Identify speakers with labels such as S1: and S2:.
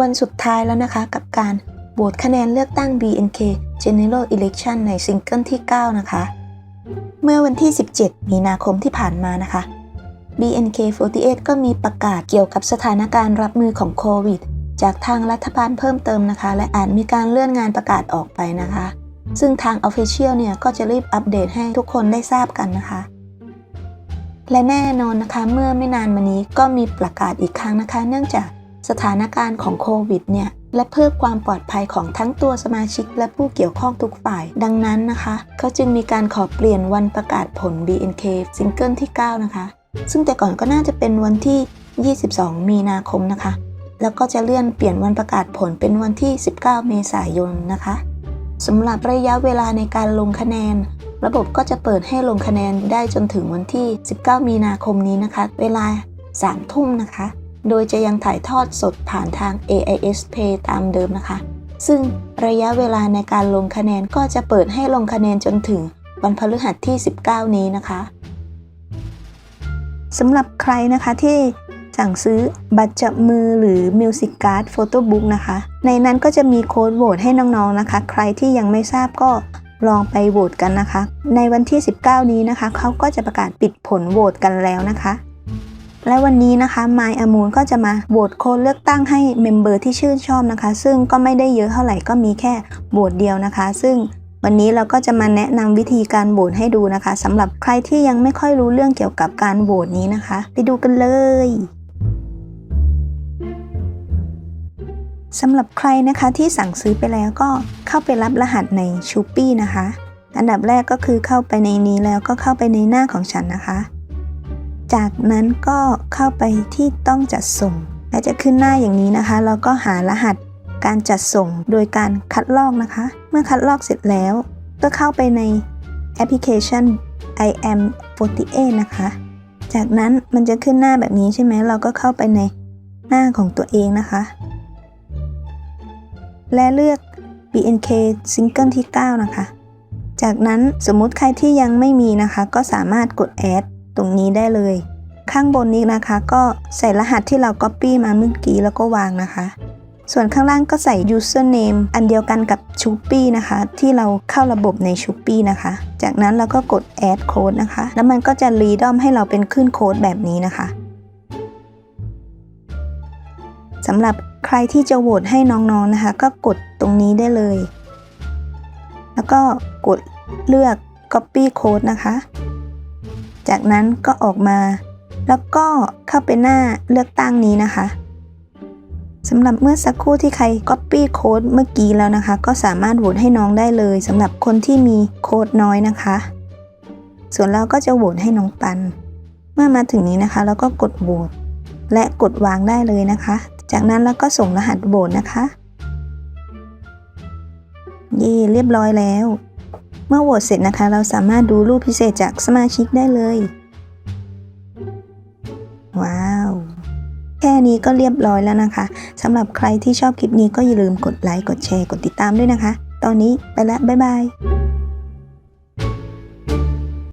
S1: วันสุดท้ายแล้วนะคะกับการโหวตคะแนนเลือกตั้ง BNK General Election ในซิงเกิลที่ 9 นะคะ เมื่อวันที่ 17 มีนาคมที่ผ่านมานะคะ BNK48 ก็มีประกาศเกี่ยวกับสถานการณ์รับมือของโควิด จากทางรัฐบาลเพิ่มเติมนะคะ และอาจมีการเลื่อนงานประกาศออกไปนะคะ ซึ่งทาง Official เนี่ยก็จะรีบอัปเดตให้ทุกคนได้ทราบกันนะคะและแน่นอนนะคะเมื่อไม่นานมานี้ก็มีประกาศอีกครั้งนะคะ เนื่องจาก สถานการณ์ของโควิดเนี่ยและเพื่อความปลอดภัยของทั้งตัวสมาชิกและผู้เกี่ยวข้องทุกฝ่าย ดังนั้นนะคะเขาจึงมีการขอเปลี่ยนวันประกาศผล BNK ซิงเกิลที่ 9 นะคะ ซึ่งแต่ก่อนก็น่าจะเป็นวันที่ 22 มีนาคมนะคะ แล้วก็จะเลื่อนเปลี่ยนวันประกาศผลเป็นวันที่ 19 เมษายนนะคะสำหรับระยะเวลาในการลงคะแนน ระบบก็จะเปิดให้ลงคะแนนได้จนถึงวันที่ 19 มีนาคมนี้นะคะ เวลา 3 ทุ่มนะคะ โดยจะยังถ่ายทอดสดผ่านทาง AIS Pay ตามเดิมนะคะ ซึ่งระยะเวลาในการลงคะแนนก็จะเปิดให้ลงคะแนนจนถึงวันพฤหัสที่ 19 นี้นะคะสำหรับใครนะคะที่สั่งซื้อบัตรจับมือหรือ Music Card Photo Book นะคะ ในนั้นก็จะมีโค้ดโหวตให้น้องๆนะคะ ใครที่ยังไม่ทราบก็ลองไปโหวตกันนะคะ ในวันที่ 19 นี้นะคะ เขาก็จะประกาศปิดผลโหวตกันแล้วนะคะ และวันนี้นะคะ My a m o o n ก็จะมาโหวตโค้ดเลือกตั้งให้เมมเบอร์ที่ชื่นชอบนะคะ ซึ่งก็ไม่ได้เยอะเท่าไหร่ก็มีแค่โหวตเดียวนะคะ ซึ่งวันนี้เราก็จะมาแนะนำวิธีการโหวตให้ดูนะคะสำหรับใครที่ยังไม่ค่อยรู้เรื่องเกี่ยวกับการโหวตนี้นะคะ ไปดูกันเลยสำหรับใครนะคะที่สั่งซื้อไปแล้วก็เข้าไปรับรหัสใน s h ูปี้นะคะ อันดับแรกก็คือเข้าไปในนี้แล้วก็เข้าไปในหน้าของฉันนะคะ จากนั้นก็เข้าไปที่ต้องจัดส่ง และจะขึ้นหน้าอย่างนี้นะคะ เราก็หารหัสการจัดส่งโดยการคัดลอกนะคะ เมื่อคัดลอกเสร็จแล้ว ก็เข้าไปในแอปพลิเคชัน i am 48นะคะ จากนั้นมันจะขึ้นหน้าแบบนี้ใช่ไหม เราก็เข้าไปในหน้าของตัวเองนะคะ และเลือก BNK ซิงเกิลที่ 9 นะคะ จากนั้นสมมุติใครที่ยังไม่มีนะคะ ก็สามารถกด add ตรงนี้ได้เลย ข้างบนนี้นะคะ ก็ใส่รหัสที่เรา copy มาเมื่อกี้แล้วก็วางนะคะ ส่วนข้างล่างก็ใส่ username อันเดียวกันกับ s h ูปี้นะคะ ที่เราเข้าระบบใน s h ูปี้นะคะ จากนั้นเราก็กด add code นะคะ แล้วมันก็จะรีดอมให้เราเป็นขึ้นโค้ดแบบนี้นะคะสำหรับใครที่จะโหวตให้น้องๆนะคะ ก็กดตรงนี้ได้เลย แล้วก็กดเลือก copy code นะคะ จากนั้นก็ออกมา แล้วก็เข้าไปหน้าเลือกตั้งนี้นะคะสำหรับเมื่อสักครู่ที่ใคร Copy โค้ดเมื่อกี้แล้วนะคะ ก็สามารถโหวตให้น้องได้เลยสำหรับคนที่มีโค้ดน้อยนะคะ ส่วนเราก็จะโหวตให้น้องปัน เมื่อมาถึงนี้นะคะเราก็กดโหวตและกดวางได้เลยนะคะ จากนั้นเราก็ส่งรหัสโหวตนะคะ เย่เรียบร้อยแล้ว เมื่อโหวตเสร็จนะคะ เราสามารถดูรูปพิเศษจากสมาชิกได้เลย ว้าว แค่นี้ก็เรียบร้อยแล้วนะคะสำหรับใครที่ชอบคลิปนี้ก็อย่าลืมกดไลค์ กดแชร์ กดติดตามด้วยนะคะ ตอนนี้ไปละ บ๊ายบาย